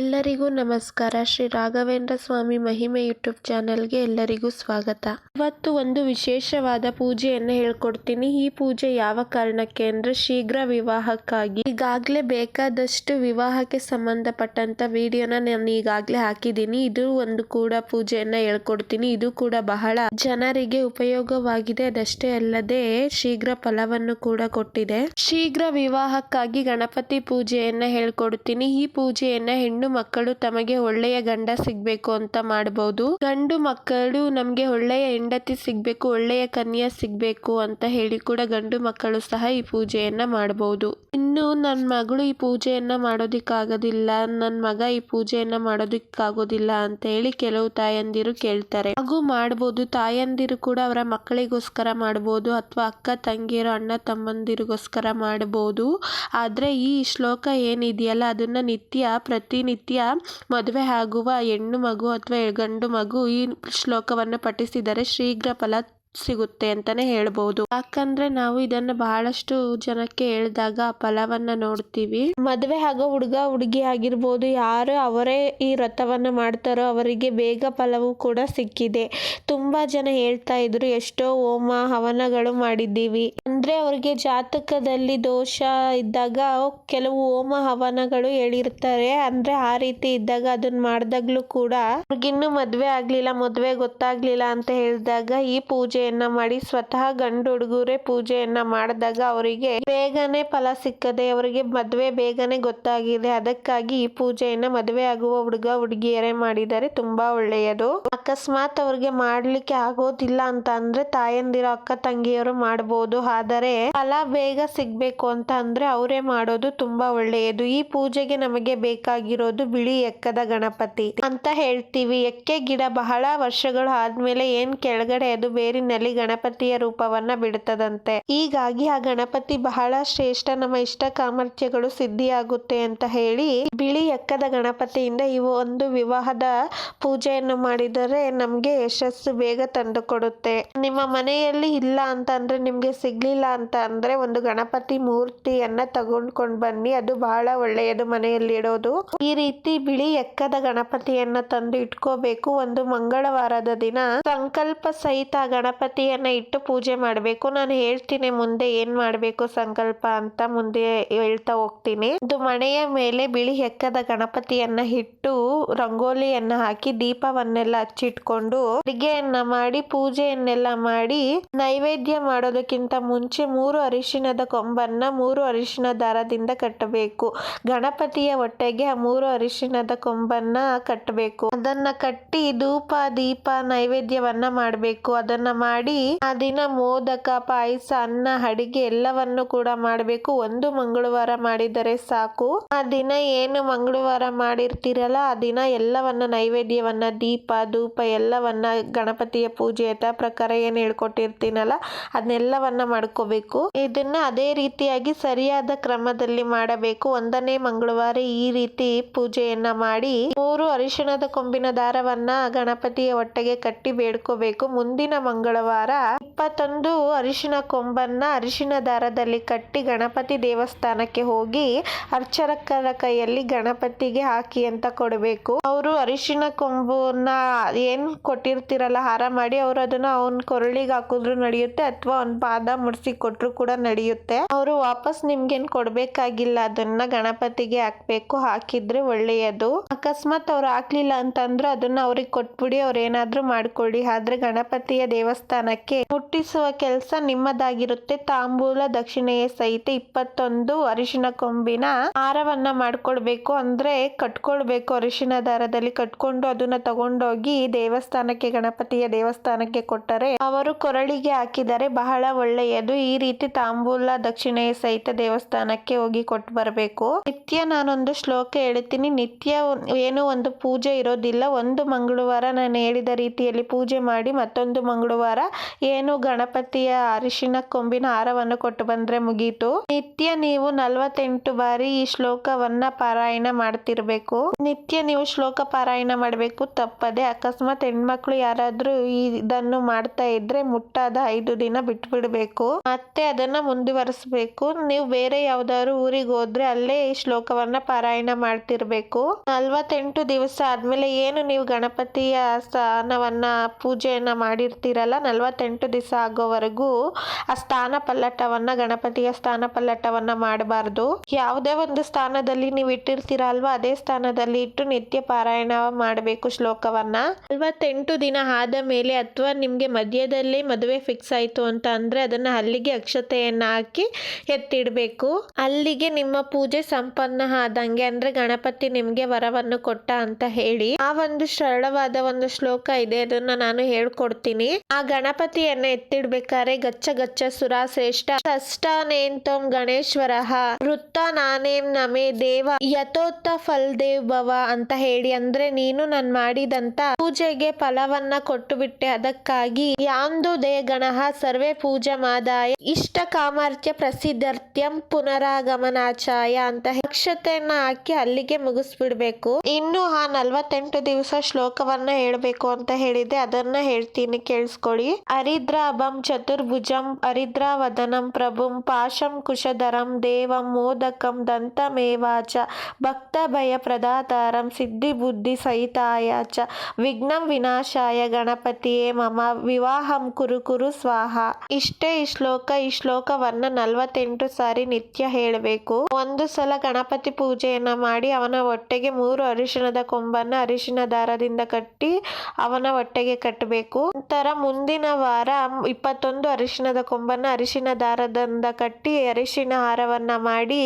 ಎಲ್ಲರಿಗೂ ನಮಸ್ಕಾರ. ಶ್ರೀ ರಾಘವೇಂದ್ರ ಸ್ವಾಮಿ ಮಹಿಮೆ ಯೂಟ್ಯೂಬ್ ಚಾನೆಲ್ಗೆ ಎಲ್ಲರಿಗೂ ಸ್ವಾಗತ. ಇವತ್ತು ಒಂದು ವಿಶೇಷವಾದ ಪೂಜೆಯನ್ನು ಹೇಳ್ಕೊಡ್ತೀನಿ. ಈ ಪೂಜೆ ಯಾವ ಕಾರಣಕ್ಕೆ ಅಂದ್ರೆ ಶೀಘ್ರ ವಿವಾಹಕ್ಕಾಗಿ. ಈಗಾಗಲೇ ಬೇಕಾದಷ್ಟು ವಿವಾಹಕ್ಕೆ ಸಂಬಂಧಪಟ್ಟಂತ ವಿಡಿಯೋನ ನಾನು ಈಗಾಗಲೇ ಹಾಕಿದ್ದೀನಿ. ಇದು ಒಂದು ಕೂಡ ಪೂಜೆಯನ್ನ ಹೇಳ್ಕೊಡ್ತೀನಿ. ಇದು ಕೂಡ ಬಹಳ ಜನರಿಗೆ ಉಪಯೋಗವಾಗಿದೆ. ಅದಷ್ಟೇ ಅಲ್ಲದೆ ಶೀಘ್ರ ಫಲವನ್ನು ಕೂಡ ಕೊಟ್ಟಿದೆ. ಶೀಘ್ರ ವಿವಾಹಕ್ಕಾಗಿ ಗಣಪತಿ ಪೂಜೆಯನ್ನ ಹೇಳ್ಕೊಡ್ತೀನಿ. ಈ ಪೂಜೆಯನ್ನ ಹೆಣ್ಣು ಮಕ್ಕಳು ತಮಗೆ ಒಳ್ಳೆಯ ಗಂಡ ಸಿಗ್ಬೇಕು ಅಂತ ಮಾಡಬಹುದು ಗಂಡು ಮಕ್ಕಳು ನಮ್ಗೆ ಒಳ್ಳೆಯ ಹೆಂಡತಿ ಸಿಗ್ಬೇಕು, ಒಳ್ಳೆಯ ಕನ್ಯಾ ಸಿಗ್ಬೇಕು ಅಂತ ಹೇಳಿ ಕೂಡ ಗಂಡು ಮಕ್ಕಳು ಸಹ ಈ ಪೂಜೆಯನ್ನ ಮಾಡಬಹುದು ಇನ್ನು ನನ್ನ ಮಗಳು ಈ ಪೂಜೆಯನ್ನ ಮಾಡೋದಿಕ್ಕಾಗೋದಿಲ್ಲ ನನ್ನ ಮಗ ಈ ಪೂಜೆಯನ್ನ ಮಾಡೋದಿಕ್ಕಾಗೋದಿಲ್ಲ ಅಂತ ಹೇಳಿ ಕೆಲವು ತಾಯಂದಿರು ಕೇಳ್ತಾರೆ. ಹಾಗೂ ಮಾಡ್ಬೋದು. ತಾಯಂದಿರು ಕೂಡ ಅವರ ಮಕ್ಕಳಿಗೋಸ್ಕರ ಮಾಡಬಹುದು ಅಥವಾ ಅಕ್ಕ ತಂಗಿಯರು, ಅಣ್ಣ ತಮ್ಮಂದಿರಿಗೋಸ್ಕರ ಮಾಡಬಹುದು ಆದ್ರೆ ಈ ಶ್ಲೋಕ ಏನಿದೆಯಲ್ಲ, ಅದನ್ನ ನಿತ್ಯ ಪ್ರತಿನಿತ್ಯ ಮದುವೆ ಆಗುವ ಹೆಣ್ಣು ಮಗು ಅಥವಾ ಗಂಡು ಮಗು ಈ ಶ್ಲೋಕವನ್ನು ಪಠಿಸಿದರೆ ಶೀಘ್ರ ಫಲ ಸಿಗುತ್ತೆ ಅಂತಾನೆ ಹೇಳ್ಬೋದು. ಯಾಕಂದ್ರೆ ನಾವು ಇದನ್ನ ಬಹಳಷ್ಟು ಜನಕ್ಕೆ ಹೇಳಿದಾಗ ಫಲವನ್ನ ನೋಡ್ತೀವಿ. ಮದುವೆ ಹಾಗೂ ಹುಡುಗ, ಹುಡುಗಿ ಆಗಿರ್ಬೋದು, ಯಾರು ಅವರೇ ಈ ವ್ರತವನ್ನ ಮಾಡ್ತಾರೋ ಅವರಿಗೆ ಬೇಗ ಫಲವು ಕೂಡ ಸಿಕ್ಕಿದೆ. ತುಂಬಾ ಜನ ಹೇಳ್ತಾ ಇದ್ರು, ಎಷ್ಟೋ ಹೋಮ ಹವನಗಳು ಮಾಡಿದ್ದೀವಿ. ಅಂದ್ರೆ ಅವ್ರಿಗೆ ಜಾತಕದಲ್ಲಿ ದೋಷ ಇದ್ದಾಗ ಕೆಲವು ಹೋಮ ಹವನಗಳು ಹೇಳಿರ್ತಾರೆ. ಅಂದ್ರೆ ಆ ರೀತಿ ಇದ್ದಾಗ ಅದನ್ನ ಮಾಡ್ದಾಗ್ಲೂ ಕೂಡ ಅವ್ರಿಗಿನ್ನೂ ಮದ್ವೆ ಆಗ್ಲಿಲ್ಲ, ಮದ್ವೆ ಗೊತ್ತಾಗ್ಲಿಲ್ಲ ಅಂತ ಹೇಳಿದಾಗ ಈ ಪೂಜೆಯನ್ನ ಮಾಡಿ ಸ್ವತಃ ಗಂಡು ಹುಡುಗರೇ ಪೂಜೆಯನ್ನ ಮಾಡಿದಾಗ ಅವರಿಗೆ ಬೇಗನೆ ಫಲ ಸಿಕ್ಕದೆ, ಅವರಿಗೆ ಮದುವೆ ಬೇಗನೆ ಗೊತ್ತಾಗಿದೆ. ಅದಕ್ಕಾಗಿ ಈ ಪೂಜೆಯನ್ನ ಮದುವೆ ಆಗುವ ಹುಡುಗ, ಹುಡುಗಿಯರೇ ಮಾಡಿದರೆ ತುಂಬಾ ಒಳ್ಳೆಯದು. ಅಕಸ್ಮಾತ್ ಅವ್ರಿಗೆ ಮಾಡ್ಲಿಕ್ಕೆ ಆಗೋದಿಲ್ಲ ಅಂತ ಅಂದ್ರೆ ತಾಯಂದಿರೋ, ಅಕ್ಕ ತಂಗಿಯರು ಮಾಡಬಹುದು ಆದರೆ ಫಲ ಬೇಗ ಸಿಗ್ಬೇಕು ಅಂತ ಅಂದ್ರೆ ಅವರೇ ಮಾಡೋದು ತುಂಬಾ ಒಳ್ಳೆಯದು. ಈ ಪೂಜೆಗೆ ನಮಗೆ ಬೇಕಾಗಿರೋದು ಬಿಳಿ ಎಕ್ಕದ ಗಣಪತಿ ಅಂತ ಹೇಳ್ತೀವಿ. ಎಕ್ಕೆ ಗಿಡ ಬಹಳ ವರ್ಷಗಳು ಆದ್ಮೇಲೆ ಏನ್ ಕೆಳಗಡೆ ಅದು ಬೇರಿನಲ್ಲಿ ಗಣಪತಿಯ ರೂಪವನ್ನ ಬಿಡುತ್ತದಂತೆ ಹೀಗಾಗಿ ಆ ಗಣಪತಿ ಬಹಳ ಶ್ರೇಷ್ಠ, ನಮ್ಮ ಇಷ್ಟ ಕಾಮರ್ಚ್ಯಗಳು ಸಿದ್ಧಿಯಾಗುತ್ತೆ ಅಂತ ಹೇಳಿ ಬಿಳಿ ಎಕ್ಕದ ಗಣಪತಿಯಿಂದ ಈ ಒಂದು ವಿವಾಹದ ಪೂಜೆಯನ್ನು ಮಾಡಿದರೆ ನಮ್ಗೆ ಯಶಸ್ಸು ಬೇಗ ತಂದು ಕೊಡುತ್ತೆ ನಿಮ್ಮ ಮನೆಯಲ್ಲಿ ಇಲ್ಲ ಅಂತ ಅಂದ್ರೆ ನಿಮ್ಗೆ ಸಿಗ್ಲಿಲ್ಲ ಅಂತ ಅಂದ್ರೆ ಒಂದು ಗಣಪತಿ ಮೂರ್ತಿಯನ್ನ ತಗೊಂಡ್ಕೊಂಡ್ ಬನ್ನಿ. ಅದು ಬಹಳ ಒಳ್ಳೆಯದು ಮನೆಯಲ್ಲಿ ಇಡೋದು. ಈ ರೀತಿ ಬಿಳಿ ಎಕ್ಕದ ಗಣಪತಿಯನ್ನ ತಂದು ಇಟ್ಕೋಬೇಕು. ಒಂದು ಮಂಗಳವಾರದ ದಿನ ಸಂಕಲ್ಪ ಸಹಿತ ಆ ಗಣಪತಿಯನ್ನ ಇಟ್ಟು ಪೂಜೆ ಮಾಡಬೇಕು. ನಾನು ಹೇಳ್ತೀನಿ ಮುಂದೆ ಏನ್ ಮಾಡ್ಬೇಕು ಸಂಕಲ್ಪ ಅಂತ ಮುಂದೆ ಹೇಳ್ತಾ ಹೋಗ್ತೀನಿ. ಇದು ಮನೆಯ ಮೇಲೆ ಬಿಳಿ ಹೆಕ್ಕದ ಗಣಪತಿಯನ್ನ ಇಟ್ಟು ರಂಗೋಲಿಯನ್ನ ಹಾಕಿ ದೀಪವನ್ನೆಲ್ಲ ಹಚ್ಚಿಟ್ಕೊಂಡು ಅಡಿಗೆಯನ್ನ ಮಾಡಿ, ಪೂಜೆಯನ್ನೆಲ್ಲ ಮಾಡಿ ನೈವೇದ್ಯ ಮಾಡೋದಕ್ಕಿಂತ ಮುಂಚೆ ಮೂರು ಅರಿಶಿನದ ಕೊಂಬನ್ನ ಮೂರು ಅರಿಶಿನ ದಾರದಿಂದ ಕಟ್ಟಬೇಕು. ಗಣಪತಿಯ ಹೊಟ್ಟೆಗೆ ಆ ಮೂರು ಅರಿಶಿನದ ಕೊಂಬನ್ನ ಕಟ್ಟಬೇಕು. ಅದನ್ನ ಕಟ್ಟಿ ಧೂಪ, ದೀಪ, ನೈವೇದ್ಯವನ್ನ ಮಾಡಬೇಕು. ಅದನ್ನ ಮಾಡಿ, ಆ ದಿನ ಮೋದಕ, ಪಾಯಸ, ಅನ್ನ, ಅಡಿಗೆ ಎಲ್ಲವನ್ನು ಕೂಡ ಮಾಡಬೇಕು. ಒಂದು ಮಂಗಳವಾರ ಮಾಡಿದರೆ ಸಾಕು. ಆ ದಿನ ಏನು ಮಂಗಳವಾರ ಮಾಡಿರ್ತೀರಲ್ಲ, ಆ ದಿನ ಎಲ್ಲವನ್ನ ನೈವೇದ್ಯವನ್ನ, ದೀಪ, ಧೂಪ, ಎಲ್ಲವನ್ನ ಗಣಪತಿಯ ಪೂಜೆ ಯಥಾ ಪ್ರಕಾರ ಏನ್ ಹೇಳ್ಕೊಟ್ಟಿರ್ತೀನಲ್ಲ, ಅದನ್ನೆಲ್ಲವನ್ನ ಮಾಡ್ಕೋಬೇಕು. ಇದನ್ನ ಅದೇ ರೀತಿಯಾಗಿ ಸರಿಯಾದ ಕ್ರಮದಲ್ಲಿ ಮಾಡಬೇಕು. ಒಂದನೇ ಮಂಗಳವಾರ ಈ ರೀತಿ ಪೂಜೆಯನ್ನ ಮಾಡಿ, ಮೂರು ಅರಿಶಿಣದ ಕೊಂಬಿನ ದಾರವನ್ನ ಗಣಪತಿಯ ಹೊಟ್ಟೆಗೆ ಕಟ್ಟಿ ಬೇಡ್ಕೋಬೇಕು. ಮುಂದಿನ ಮಂಗಳವಾರ ಇಪ್ಪತ್ತೊಂದು ಅರಿಶಿನ ಕೊಂಬನ್ನ ಅರಿಶಿನ ದಾರದಲ್ಲಿ ಕಟ್ಟಿ ಗಣಪತಿ ದೇವಸ್ಥಾನಕ್ಕೆ ಹೋಗಿ ಅರ್ಚಕರ ಕೈಯಲ್ಲಿ ಗಣಪತಿಗೆ ಹಾಕಿ ಅಂತ ಕೊಡಬೇಕು. ಅವರು ಅರಿಶಿನ ಕೊಂಬನ್ನ ಏನ್ ಕೊಟ್ಟಿರ್ತಿರಲ್ಲ ಹಾರ ಮಾಡಿ ಅವರು ಅದನ್ನ ಅವನ್ ಕೊರಳಿಗೆ ಹಾಕಿದ್ರು ನಡೆಯುತ್ತೆ ಅಥವಾ ಅವ್ನ್ ಪಾದ ಮುಡಿಸಿ ಕೊಟ್ರು ಕೂಡ ನಡೆಯುತ್ತೆ. ಅವರು ವಾಪಸ್ ನಿಮ್ಗೇನ್ ಕೊಡ್ಬೇಕಾಗಿಲ್ಲ, ಅದನ್ನ ಗಣಪತಿಗೆ ಹಾಕ್ಬೇಕು, ಹಾಕಿದ್ರೆ ಒಳ್ಳೆಯದು. ಅಕಸ್ಮಾತ್ ಅವ್ರು ಹಾಕ್ಲಿಲ್ಲ ಅಂತಂದ್ರೆ ಅದನ್ನ ಅವ್ರಿಗೆ ಕೊಟ್ಬಿಡಿ, ಅವ್ರ ಏನಾದ್ರೂ ಮಾಡ್ಕೊಳ್ಳಿ. ಆದ್ರೆ ಗಣಪತಿಯ ದೇವಸ್ಥಾನಕ್ಕೆ ಮುಟ್ಟಿಸುವ ಕೆಲಸ ನಿಮ್ಮದಾಗಿರುತ್ತೆ. ತಾಂಬೂಲ ದಕ್ಷಿಣೆಯ ಸಹಿತ ಇಪ್ಪತ್ತೊಂದು ಅರಿಶಿನ ಕೊಂಬಿನ ಹಾರವನ್ನ ಮಾಡ್ಕೊಳ್ಬೇಕು. ಅಂದ್ರೆ ಕಟ್ಕೊಳ್ಬೇಕು. ಅರಿಶಿನ ದಾರದಲ್ಲಿ ಕಟ್ಕೊಂಡು ಅದನ್ನ ತಗೊಂಡೋಗಿ ದೇವಸ್ಥಾನಕ್ಕೆ, ಗಣಪತಿಯ ದೇವಸ್ಥಾನಕ್ಕೆ ಕೊಟ್ಟರೆ ಅವರು ಕೊರಳಿಗೆ ಹಾಕಿದರೆ ಬಹಳ ಒಳ್ಳೆಯದು. ಈ ರೀತಿ ತಾಂಬೂಲ ದಕ್ಷಿಣೆಯ ಸಹಿತ ದೇವಸ್ಥಾನಕ್ಕೆ ಹೋಗಿ ಕೊಟ್ಟು ಬರಬೇಕು. ನಿತ್ಯ ನಾನೊಂದು ಶ್ಲೋಕ ಹೇಳ್ತೀನಿ. ನಿತ್ಯ ಏನು ಒಂದು ಪೂಜೆ ಇರೋದಿಲ್ಲ. ಒಂದು ಮಂಗಳವಾರ ನಾನು ಹೇಳಿದ ರೀತಿಯಲ್ಲಿ ಪೂಜೆ ಮಾಡಿ ಮತ್ತೊಂದು ಮಂಗಳವಾರ ಏನು ಗಣಪತಿಯ ಅರಿಶಿನ ಕೊಂಬಿನ ಹಾರವನ್ನು ಕೊಟ್ಟು ಬಂದ್ರೆ ಮುಗೀತು. ನಿತ್ಯ ನೀವು ನಲವತ್ತೆಂಟು ಬಾರಿ ಈ ಶ್ಲೋಕವನ್ನ ಪಾರಾಯಣ ಮಾಡ್ತಿರ್ಬೇಕು. ನಿತ್ಯ ನೀವು ಶ್ಲೋಕ ಪಾರಾಯಣ ಮಾಡಬೇಕು. ತಪ್ಪದೆ ಅಕಸ್ಮಾತ್ ಹೆಣ್ಮಕ್ಳು ಯಾರಾದ್ರೂ ಇದನ್ನು ಮಾಡ್ತಾ ಇದ್ರೆ ಮುಟ್ಟಾದ ಐದು ದಿನ ಬಿಟ್ಬಿಡ್ಬೇಕು. ಮತ್ತೆ ಅದನ್ನ ಮುಂದುವರಿಸಬೇಕು. ನೀವು ಬೇರೆ ಯಾವ್ದಾದ್ರು ಊರಿಗೆ ಹೋದ್ರೆ ಅಲ್ಲೇ ಈ ಶ್ಲೋಕವನ್ನ ಪಾರಾಯಣ ಮಾಡ್ತಿರ್ಬೇಕು. ನಲ್ವತ್ತೆಂಟು ದಿವಸ ಆದ್ಮೇಲೆ ಏನು ನೀವು ಗಣಪತಿಯ ಸ್ಥಾನವನ್ನ ಪೂಜೆಯನ್ನ ಮಾಡಿರ್ತೀರಲ್ಲ, ನಲ್ವತ್ತೆಂಟು ಆಗೋವರೆಗೂ ಆ ಸ್ಥಾನ ಪಲ್ಲಟವನ್ನ, ಗಣಪತಿಯ ಸ್ಥಾನ ಪಲ್ಲಟವನ್ನ ಮಾಡಬಾರ್ದು. ಯಾವುದೇ ಒಂದು ಸ್ಥಾನದಲ್ಲಿ ನೀವು ಇಟ್ಟಿರ್ತೀರ ಅಲ್ವಾ, ಅದೇ ಸ್ಥಾನದಲ್ಲಿ ಇಟ್ಟು ನಿತ್ಯ ಪಾರಾಯಣ ಮಾಡಬೇಕು ಶ್ಲೋಕವನ್ನ. ನಲ್ವತ್ತೆಂಟು ದಿನ ಆದ ಮೇಲೆ ಅಥವಾ ನಿಮಗೆ ಮಧ್ಯದಲ್ಲಿ ಮದುವೆ ಫಿಕ್ಸ್ ಆಯ್ತು ಅಂತ ಅಂದ್ರೆ ಅದನ್ನ ಅಲ್ಲಿಗೆ ಅಕ್ಷತೆಯನ್ನ ಹಾಕಿ ಎತ್ತಿಡ್ಬೇಕು. ಅಲ್ಲಿಗೆ ನಿಮ್ಮ ಪೂಜೆ ಸಂಪನ್ನ ಆದಂಗೆ ಅಂದ್ರೆ ಗಣಪತಿ ನಿಮ್ಗೆ ವರವನ್ನು ಕೊಟ್ಟ ಅಂತ ಹೇಳಿ. ಆ ಒಂದು ಸರಳವಾದ ಒಂದು ಶ್ಲೋಕ ಇದೆ, ಅದನ್ನ ನಾನು ಹೇಳ್ಕೊಡ್ತೀನಿ. ಆ ಗಣಪತಿಯನ್ನ ಎತ್ತಿಡ್ಬೇಕಾದ್ರೆ ಗಚ್ಚ ಗಚ್ಚ ಸುರ ಶ್ರೇಷ್ಠ ಗಣೇಶ್ವರಹ ಗಣೇಶ್ವರ. ವೃತ್ತ ನಾನೇಂ ನಮೇ ದೇವ. ಯಥೋತ್ತ ಫಲ್ ದೇವ್ ಭವ ಅಂತ ಹೇಳಿ, ಅಂದ್ರೆ ನೀನು ನಾನು ಮಾಡಿದಂತ ಪೂಜೆಗೆ ಫಲವನ್ನ ಕೊಟ್ಟು ಬಿಟ್ಟೆ ಅದಕ್ಕಾಗಿ. ಯಾಂದು ದೇ ಗಣಃ ಸರ್ವೇ ಪೂಜಾ ಮಾದಾಯ ಇಷ್ಟ ಕಾಮರ್ಥ್ಯ ಪ್ರಸಿದ್ಧರ್ಥ್ಯಂ ಪುನರಾಗಮನಾಚಾಯ ಅಂತ ಅಕ್ಷತೆಯನ್ನ ಹಾಕಿ ಅಲ್ಲಿಗೆ ಮುಗಿಸ್ಬಿಡ್ಬೇಕು. ಇನ್ನು ಆ ನಲ್ವತ್ತೆಂಟು ದಿವಸ ಶ್ಲೋಕವನ್ನ ಹೇಳ್ಬೇಕು ಅಂತ ಹೇಳಿದೆ ಅದನ್ನ ಹೇಳ್ತೀನಿ, ಕೇಳಿಸ್ಕೊಳ್ಳಿ. ಹರಿದ್ರಾಭಂ ಚತುರ್ಭುಜಂ ಹರಿದ್ರಾವದನಂ ಪ್ರಭುಂ ಪಾಶಂ ಕುಶಧರಂ ದೇವಂ ಮೋದಕಂ ದಂತಮೇವಾಚ ಭಕ್ತ ಭಯ ಪ್ರದಾತಾರಂ ಸಿದ್ಧಿ ಬುದ್ಧಿ ಸಹಿತಾಯ ಚ. ವಿಘ್ನಂ ವಿನಾಶಾಯ ಗಣಪತಿಯೇ ಮಮ. ವಿವಾಹಂ ಕುರು ಕುರು ಸ್ವಾಹ. ಇಷ್ಟೇ ಈ ಶ್ಲೋಕ, ಈ ಶ್ಲೋಕವನ್ನ ನಲ್ವತ್ತೆಂಟು ಸಾರಿ ನಿತ್ಯ ಹೇಳಬೇಕು. ಒಂದು ಸಲ ಗಣಪತಿ ಪೂಜೆಯನ್ನ ಮಾಡಿ ಅವನ ಹೊಟ್ಟೆಗೆ ಮೂರು ಅರಿಶಿಣದ ಕೊಂಬನ್ನ ಅರಿಶಿನ ದಾರದಿಂದ ಕಟ್ಟಿ ಅವನ ಹೊಟ್ಟೆಗೆ ಕಟ್ಟಬೇಕು. ನಂತರ ಮುಂದಿನ ವಾರ ಇಪ್ಪತ್ತೊಂದು ಅರಿಶಿಣದ ಕೊಂಬನ್ನ ಅರಿಶಿನ ದಾರದಿಂದ ಕಟ್ಟಿ ಅರಿಶಿನ ಹಾರವನ್ನು ಮಾಡಿ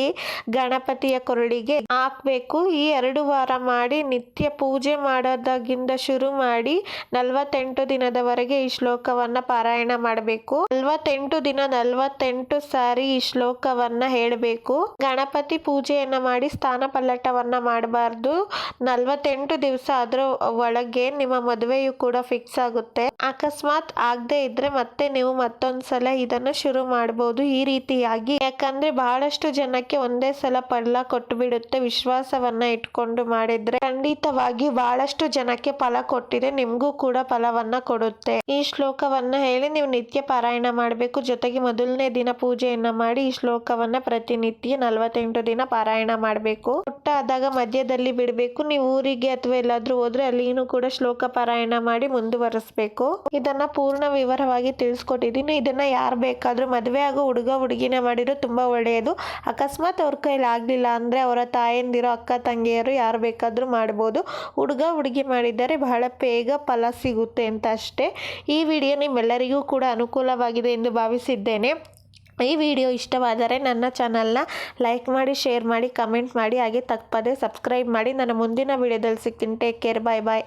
ಗಣಪತಿಯ ಕೊರಳಿಗೆ ಹಾಕಬೇಕು. ಈ ಎರಡು ವಾರ ಮಾಡಿ ನಿತ್ಯ ಪೂಜೆ ಮಾಡೋದಾಗಿಂದ ಶುರು ಮಾಡಿ ನಲವತ್ತೆಂಟು ದಿನದವರೆಗೆ ಈ ಶ್ಲೋಕವನ್ನ ಪಾರಾಯಣ ಮಾಡಬೇಕು. ನಲವತ್ತೆಂಟು ದಿನ ನಲವತ್ತೆಂಟು ಸಾರಿ ಈ ಶ್ಲೋಕವನ್ನ ಹೇಳಬೇಕು. ಗಣಪತಿ ಪೂಜೆಯನ್ನ ಮಾಡಿ ಸ್ಥಾನ ಪಲ್ಲಟವನ್ನ ಮಾಡಬಾರ್ದು. ನಲವತ್ತೆಂಟು ದಿವಸ ಅದ್ರ ಒಳಗೆ ನಿಮ್ಮ ಮದುವೆಯು ಕೂಡ ಫಿಕ್ಸ್ ಆಗುತ್ತೆ. ಅಕಸ್ಮಾತ್ ಆಗದೆ ಇದ್ರೆ ಮತ್ತೆ ನೀವು ಮತ್ತೊಂದ್ಸಲ ಇದನ್ನು ಶುರು ಮಾಡಬಹುದು ಈ ರೀತಿಯಾಗಿ. ಯಾಕಂದ್ರೆ ಬಹಳಷ್ಟು ಜನಕ್ಕೆ ಒಂದೇ ಸಲ ಫಲ ಕೊಟ್ಟು ಬಿಡುತ್ತೆ ವಿಶ್ವಾಸವನ್ನ ಇಟ್ಕೊಂಡು ಮಾಡಿದ್ರೆ. ಖಂಡಿತವಾಗಿ ಬಹಳಷ್ಟು ಜನಕ್ಕೆ ಫಲ ಕೊಟ್ಟಿದೆ, ನಿಮ್ಗೂ ಕೂಡ ಫಲವನ್ನ ಕೊಡುತ್ತೆ. ಈ ಶ್ಲೋಕವನ್ನ ಹೇಳಿ ನೀವು ನಿತ್ಯ ಪಾರಾಯಣ ಮಾಡಬೇಕು. ಜೊತೆಗೆ ಮೊದಲನೇ ದಿನ ಪೂಜೆಯನ್ನ ಮಾಡಿ ಈ ಶ್ಲೋಕವನ್ನ ಪ್ರತಿನಿತ್ಯ ನಲವತ್ತೆಂಟು ದಿನ ಪಾರಾಯಣ ಮಾಡಬೇಕು. ಪುಟ್ಟ ಆದಾಗ ಮಧ್ಯದಲ್ಲಿ ಬಿಡಬೇಕು. ನೀವು ಊರಿಗೆ ಅಥವಾ ಎಲ್ಲಾದ್ರೂ ಹೋದ್ರೆ ಅಲ್ಲಿನೂ ಕೂಡ ಶ್ಲೋಕ ಪಾರಾಯಣ ಮಾಡಿ ಮುಂದುವರಿಸಬೇಕು. ಇದನ್ನ ಪೂರ್ಣ ವಿವರವಾಗಿ ತಿಳಿಸ್ಕೊಟ್ಟಿದ್ದೀನಿ. ಇದನ್ನ ಯಾರು ಬೇಕಾದ್ರೂ ಮದುವೆ ಆಗೋ ಹುಡುಗ, ಹುಡುಗಿನ ಮಾಡಿರೋ ತುಂಬಾ ಒಳ್ಳೆಯದು. ಅಕಸ್ಮಾತ್ ಅವ್ರ ಕೈಲಿ ಆಗ್ಲಿಲ್ಲ ಅಂದ್ರೆ ಅವರ ತಾಯಂದಿರೋ, ಅಕ್ಕ, ತಂಗಿಯರು ಯಾರು ಬೇಕಾದ್ರೂ ಮಾಡ್ಬೋದು. ಹುಡುಗ, ಹುಡುಗಿ ಮಾಡಿದರೆ ಬಹಳ ಬೇಗ ಫಲ ಸಿಗುತ್ತೆ ಅಂತ ಅಷ್ಟೇ. ಈ ವಿಡಿಯೋ ನಿಮ್ಮೆಲ್ಲರಿಗೂ ಕೂಡ ಅನುಕೂಲವಾಗಿದೆ ಎಂದು ಭಾವಿಸಿದ್ದೇನೆ. ಈ ವಿಡಿಯೋ ಇಷ್ಟವಾದರೆ ನನ್ನ ಚಾನಲ್ನ ಲೈಕ್ ಮಾಡಿ, ಶೇರ್ ಮಾಡಿ, ಕಮೆಂಟ್ ಮಾಡಿ, ಹಾಗೆ ತಪ್ಪದೆ ಸಬ್ಸ್ಕ್ರೈಬ್ ಮಾಡಿ. ನನ್ನ ಮುಂದಿನ ವಿಡಿಯೋದಲ್ಲಿ ಸಿಗ್ತೀನಿ ಟೇಕ್ ಕೇರ್, ಬಾಯ್ ಬಾಯ್.